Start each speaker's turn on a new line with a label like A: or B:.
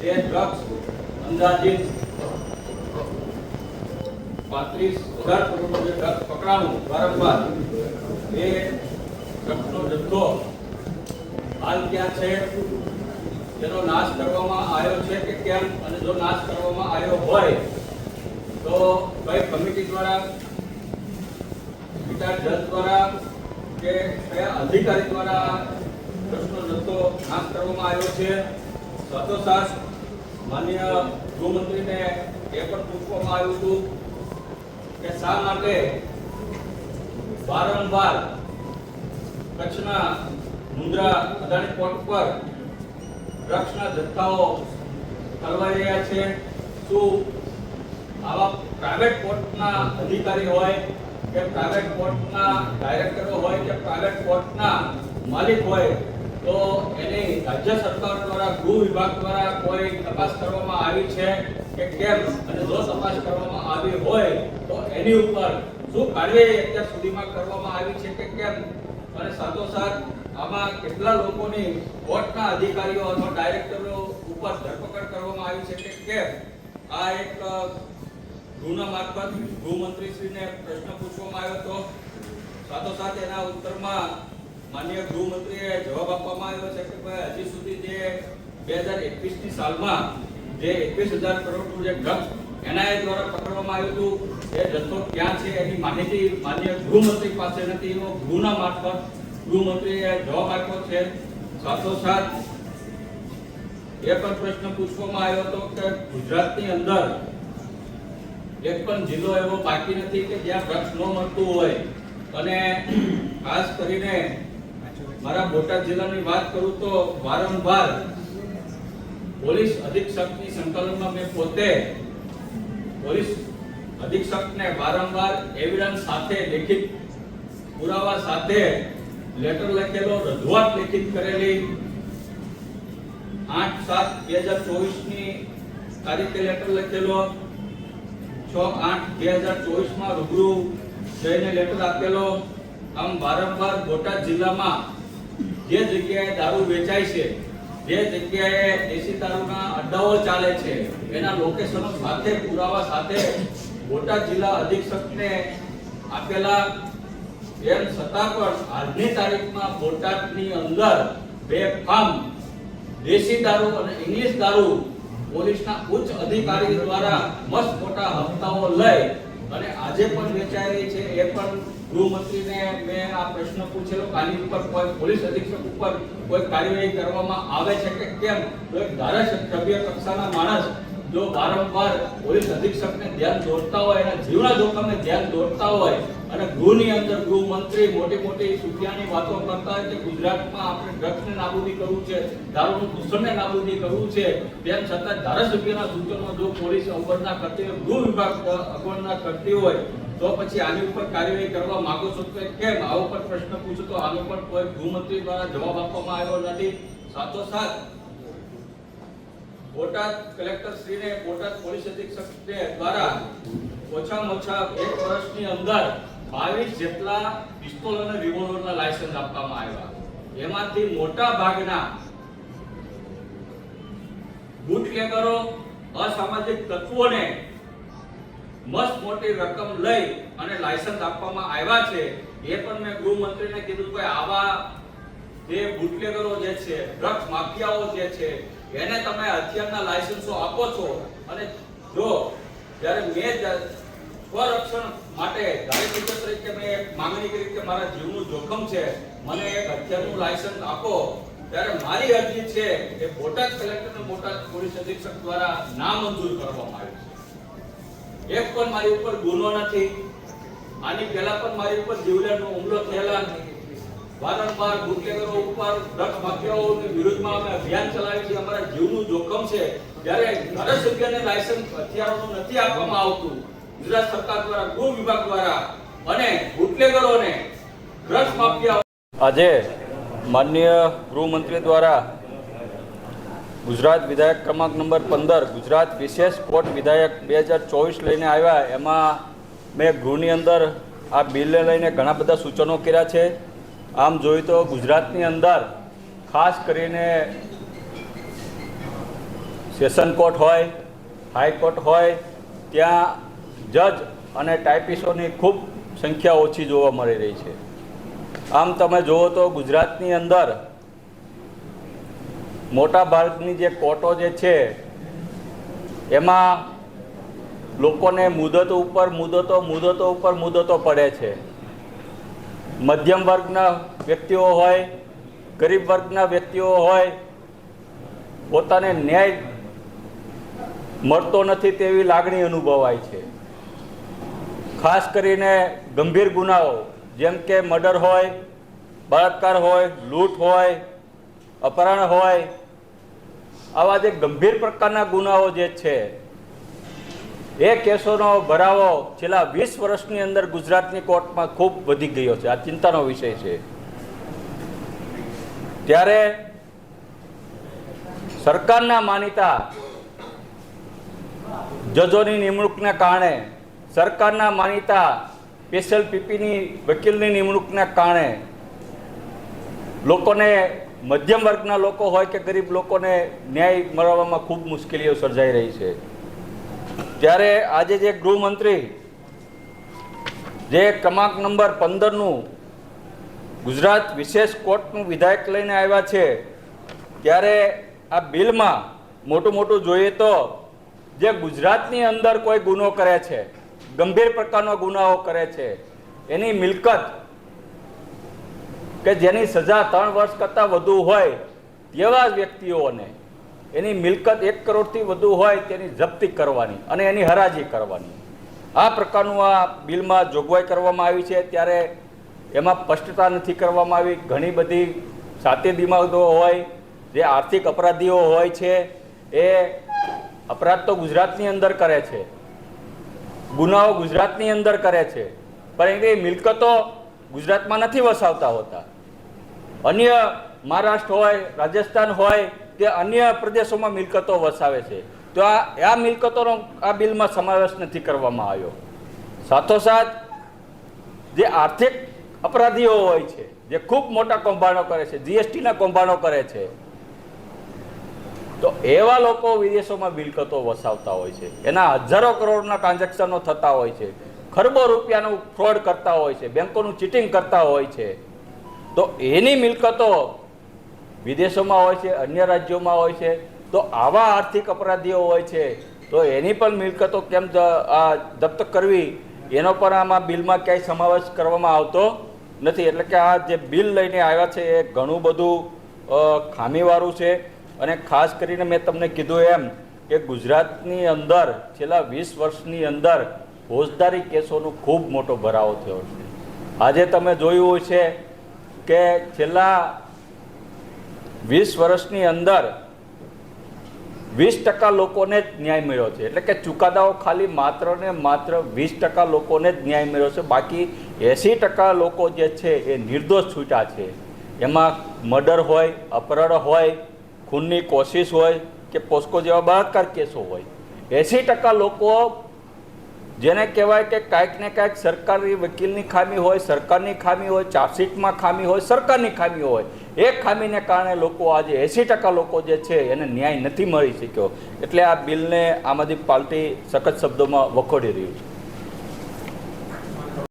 A: બે અંદાજિત પાંત્રીસ હજાર કરોડનો જે ડ્રગ્સ પકડાણું વારંવાર ડ્રગ્સનો જથ્થો હાલ ક્યાં છે? તેનો નાશ કરવામાં આવ્યો છે કે કેમ? અને જો નાશ કરવામાં આવ્યો હોય, તો કઈ કમિટી દ્વારા વિચાર જજ દ્વારા કે કયા અધિકારી દ્વારા ડ્રગ્સનો જથ્થો નાશ કરવામાં આવ્યો છે? સાથોસાથ માન્ય ગૃહમંત્રીને એ પણ પૂછવામાં આવ્યું હતું કે શા માટે વારંવાર કચ્છના મુંદ્રા અદાણી પોર્ટ પર ડ્રગ્સના જથ્થાઓ ઠલવાઈ રહ્યા છે. શું આવા પ્રાઇવેટ પોર્ટના અધિકારી હોય કે પ્રાઇવેટ પોર્ટના ડાયરેક્ટરો હોય કે પ્રાઇવેટ પોર્ટના માલિક હોય, તો એની રાજ્ય સરકાર દ્વારા, ગૃહ વિભાગ દ્વારા કોઈ તપાસ કરવામાં આવી છે કે કેમ? અને જો તપાસ કરવામાં આવી હોય, તો એની ઉપર શું કાર્યવાહી અત્યાર સુધીમાં કરવામાં આવી છે કે કેમ? અને સાથોસાથ આમાં કેટલા લોકોની કોર્ટના અધિકારીઓ અથવા ડાયરેક્ટરો ઉપર ધરપકડ કરવામાં આવી છે કે કેમ? આ એક ગૃહના મારફત ગૃહમંત્રીશ્રીને પ્રશ્ન પૂછવામાં આવ્યો હતો. સાથોસાથ એના ઉત્તરમાં માન્ય ગૃહમંત્રીએ જવાબ આપવામાં આવ્યો છે કે ભાઈ હજી સુધી જે બે હજાર એકવીસની સાલમાં જે એકવીસ હજાર કરોડનું જે ડ્રગ્સ એનઆઈએ દ્વારા પકડવામાં આવ્યું હતું. એ જથ્થો ક્યાં છે એની માહિતી માન્ય ગૃહમંત્રી પાસે નથી. એવો ગૃહના મારફત ગૃહમંત્રીએ જવાબ આપ્યો છે. સાથોસાથ એ પણ પ્રશ્ન પૂછવામાં આવ્યો હતો કે ગુજરાતની અંદર એક પણ જિલ્લો એવો બાકી નથી કે જ્યાં ડ્રગ્સ ન મળતું હોય. અને ખાસ કરીને મારા બોટાદ જિલ્લાની વાત કરું તો વારંવાર પોલીસ અધિક્ષકની સંકલનમાં મેં પોતે પોલીસ અધિક્ષકને વારંવાર એવિડન્સ સાથે લેખિત પુરાવા સાથે લેટર લખેલો, રજૂઆત લેખિત કરેલી. આઠ સાત બે હજાર ચોવીસની તારીખે લેટર લખેલો. છ આઠ બે હજાર ચોવીસમાં રૂબરૂ જઈને લેટર આપેલો. આમ વારંવાર બોટાદ જિલ્લામાં જે જગ્યાએ દારૂ વેચાય છે જે જગ્યાએ દેશી દારૂના અડ્ડાઓ ચાલે છે, એના લોકેશનો સાથે પુરાવા સાથે બોટાદ જિલ્લા અધિક્ષકને આપેલા એમ છતાં પણ આજની તારીખમાં બોટાદની અંદર બે ફાર્મ, દેશી દારૂ અને ઇંગ્લિશ દારૂ પોલીસના ઉચ્ચ અધિકારી દ્વારા મસ્ત મોટા હપ્તાઓ લઈ અને આજે પણ વેચાઈ રહી છે, એ પણ ગૃહમંત્રીને મેં આ પ્રશ્ન પૂછેલો. આની ઉપર કોઈ પોલીસ અધિક્ષક ઉપર કોઈ કાર્યવાહી કરવામાં આવે છે કે કેમ? તો એક ધારાસભ્ય કક્ષાના માણસ જો વારંવાર પોલીસ અધિક્ષકને ધ્યાન દોરતા હોય અને જીવના જોખમને ધ્યાન દોરતા હોય અને ગૃહની અંદર ગૃહમંત્રી મોટી મોટી સુફિયાની વાતો કરતા હોય કે ગુજરાતમાં આપણે ડ્રગ્સને નાબૂદી કરવું છે, દારૂનું દૂષણને નાબૂદી કરવું છે, તેમ છતાં ધારાસભ્યના સૂચનો જો પોલીસ અવગણના કરતી હોય, ગૃહ વિભાગ અવગણના કરતી હોય તો પછી આની ઉપર કાર્યવાહી કરવા માંગો છો તો કેમ? આવો પર પ્રશ્ન પૂછો તો આનો પર કોઈ ગૃહમંત્રી દ્વારા જવાબ આપવામાં આવ્યો નથી. સાથોસાથ બોટાદ કલેક્ટર શ્રીને બોટાદ પોલીસ અધિક્ષક દ્વારા ઓછામાં ઓછા એક વર્ષની અંદર બાવીસ જેટલા પિસ્તોલ અને રિવોલ્વરના લાયસન્સ આપવામાં આવ્યા. એમાંથી મોટા ભાગના બુટલેગરો અસામાજિક તત્વોને મસ્ત મોટી રકમ લઈ અને લાયસન્સ આપવામાં આવ્યા છે. એ પણ મેં ગૃહમંત્રીને કીધું કે આવા જે બુટલેગરો જે છે, ડ્રગ્સ માફિયાઓ જે છે, એને તમે હથિયારના લાયસન્સો આપો છો. અને જો જ્યારે મેં સ્વરક્ષણ માટે ધારાસભ્ય તરીકે મેં એક માંગણી કરી કે મારા જીવનું જોખમ છે, મને એક હથિયારનું લાયસન્સ આપો, ત્યારે મારી અરજી છે એ બોટાદ કલેક્ટર અને બોટાદ પોલીસ અધિક્ષક દ્વારા નામંજૂર કરવામાં આવી છે. એક પણ મારી ઉપર ગુનો નથી. આની પહેલા પણ મારી ઉપર જીવલેણનો હુમલો થયેલા વારંવાર બુટલેગરો ઉપર ડ્રગ્સ માફિયાઓની વિરુદ્ધમાં અમે અભિયાન ચલાવીએ છીએ. અમારા જીવનું જોખમ છે. જ્યારે ધારાસભ્યને લાયસન્સ હથિયારોનું નથી આપવામાં આવતું. ગુજરાત સરકાર દ્વારા, ગૃહ વિભાગ દ્વારા અને બુટલેગરોને ડ્રગ્સ માફિયા
B: આજે
A: માનનીય ગૃહમંત્રી દ્વારા ગુજરાત વિધાયક ક્રમાંક નંબર પંદર, ગુજરાત વિશેષ કોર્ટ વિધાયક બે હજાર ચોવીસ લઈને આવ્યા. એમાં મેં ગૃહની અંદર આ બિલને લઈને ઘણા બધા સૂચનો કર્યા છે. આમ જોઈએ તો ગુજરાતની અંદર ખાસ કરીને સેશન કોર્ટ હોય હાઈકોર્ટ હોય, ત્યાં જજ અને ટાઈપિસ્ટોની ખૂબ સંખ્યા ઓછી જોવા મળી રહી છે. આમ તમે જુઓ તો ગુજરાતની અંદર મોટા ભાગની જે કોર્ટો જે છે, એમાં લોકોને મુદતો ઉપર મુદતો મુદતો ઉપર મુદતો પડે છે. મધ્યમ વર્ગના વ્યક્તિઓ હોય, ગરીબ વર્ગના વ્યક્તિઓ હોય, પોતાને ન્યાય મળતો નથી તેવી લાગણી અનુભવાય છે. ખાસ કરીને ગંભીર ગુનાઓ, જેમ કે મર્ડર હોય, બળાત્કાર હોય, લૂંટ હોય અપહરણ હોય, આવા જે ગંભીર પ્રકારના ગુનાઓ જે છે, એ કેસોનો ભરાવો છેલ્લા વીસ વર્ષની અંદર ગુજરાતની કોર્ટમાં ખૂબ વધી ગયો છે. આ ચિંતાનો વિષય છે. ત્યારે સરકારના માનીતા જજોની નિમણૂકના કારણે, સરકારના માનીતા સ્પેશિયલ પીપીની વકીલની નિમણૂકના કારણે લોકોને મધ્યમ વર્ગના લોકો હોય કે ગરીબ લોકોને ન્યાય મળવામાં ખૂબ મુશ્કેલીઓ સર્જાઈ રહી છે. ત્યારે આજે જે ગૃહમંત્રી, જે ક્રમાંક નંબર પંદરનું ગુજરાત વિશેષ કોર્ટનું વિધાયક લઈને આવ્યા છે, ત્યારે આ બિલમાં મોટું મોટું જોઈએ તો જે ગુજરાતની અંદર કોઈ ગુનો કરે છે, ગંભીર પ્રકારનો ગુનાઓ કરે છે, એની મિલકત કે જેની સજા ત્રણ વર્ષ કરતાં વધુ હોય તેવા વ્યક્તિઓને એની મિલકત એક કરોડથી વધુ હોય તેની જપ્તી કરવાની અને એની હરાજી કરવાની. આ પ્રકારનું આ બિલમાં જોગવાઈ કરવામાં આવી છે. ત્યારે એમાં સ્પષ્ટતા નથી કરવામાં આવી. ઘણી બધી સાતે દિમાગો હોય, જે આર્થિક અપરાધીઓ હોય છે, એ અપરાધ તો ગુજરાતની અંદર કરે છે. ગુનાઓ ગુજરાતની અંદર કરે છે. પણ એ મિલકતો ગુજરાતમાં નથી વસાવતા હોતા. અન્ય મહારાષ્ટ્ર હોય, રાજસ્થાન હોય તે અન્ય પ્રદેશોમાં મિલકતો વસાવે છે. તો આ આ મિલકતોનો આ બિલમાં સમાવેશ નથી કરવામાં આવ્યો. સાથોસાથ, જે આર્થિક અપરાધીઓ હોય છે, જે ખૂબ મોટા કૌભાંડો કરે છે, જીએસટીના કૌભાંડો કરે છે, તો એવા લોકો વિદેશોમાં મિલકતો વસાવતા હોય છે. એના હજારો કરોડના ટ્રાન્ઝેક્શનો થતા હોય છે. ખરબો રૂપિયાનું ફ્રોડ કરતા હોય છે. બેંકોનું ચીટિંગ કરતા હોય છે. તો એની મિલકતો વિદેશોમાં હોય છે, અન્ય રાજ્યોમાં હોય છે, તો આવા આર્થિક અપરાધીઓ હોય છે, તો એની પણ મિલકતો કેમ જપ્ત કરવી? એનો પણ આમાં બિલમાં ક્યાંય સમાવેશ કરવામાં આવતો નથી. એટલે કે આ જે બિલ લઈને આવ્યા છે, એ ઘણું બધું ખામીવાળું છે. અને ખાસ કરીને મેં તમને કીધું એમ કે ગુજરાતની અંદર છેલ્લા વીસ વર્ષની અંદર ફોજદારી કેસોનો ખૂબ મોટો ભરાવો થયો છે. આજે તમે જોયું છે કે છેલ્લા વીસ વર્ષની અંદર વીસ ટકા લોકોને જ ન્યાય મળ્યો છે. એટલે કે ચુકાદાઓ ખાલી માત્ર ને માત્ર વીસ ટકા લોકોને જ ન્યાય મળ્યો છે. બાકી એંસી ટકા લોકો જે છે એ નિર્દોષ છૂટ્યા છે. એમાં મર્ડર હોય, અપહરણ હોય, ખૂનની કોશિશ હોય કે પોસ્કો જેવા બળાત્કાર કેસો હોય. એંસી ટકા લોકો જેને કહેવાય કે કાંઈક ને કાંઈક સરકારી વકીલની ખામી હોય, સરકારની ખામી હોય, ચાર્જશીટમાં ખામી હોય, સરકારની ખામી હોય. એ ખામીને કારણે લોકો આજે એંસી ટકા લોકો જે છે એને ન્યાય નથી મળી શક્યો. એટલે આ બિલને આમ આદમી પાર્ટી સખત શબ્દોમાં વખોડી રહ્યું છે.